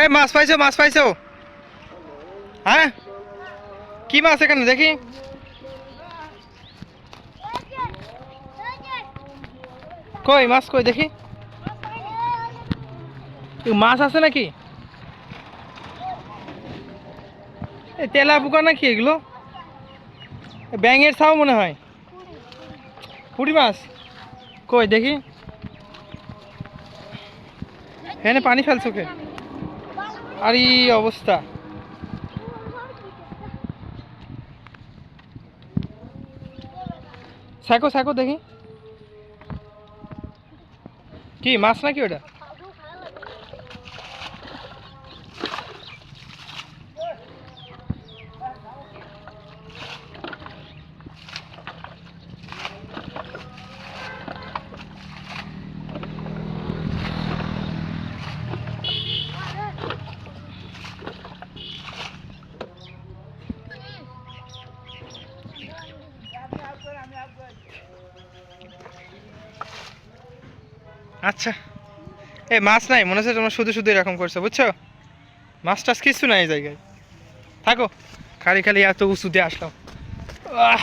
এই মাছ পাইছো মাছ পাইছো। হ্যাঁ কি মাছ এখানে দেখি। কই মাছ কই দেখি। মাছ আছে নাকি? এ, তেলা পোকা নাকি এগুলো? ব্যাঙের ছাও মনে হয়। পুঁটি মাছ। কই দেখি। এখানে পানি ফেলছো কে? আর এই অবস্থা। সাইকো সাইকো দেখি। কি মাছ নাকি ওটা? আচ্ছা। এ মাছ নাই, মনে হচ্ছে তোমার শুধু শুধু এরকম করছ, বুঝছ? মাছ টাছ কিছু নাই এই জায়গায়। থাকো, খালি খালি এত উঁচুতে আসলাম। আহ!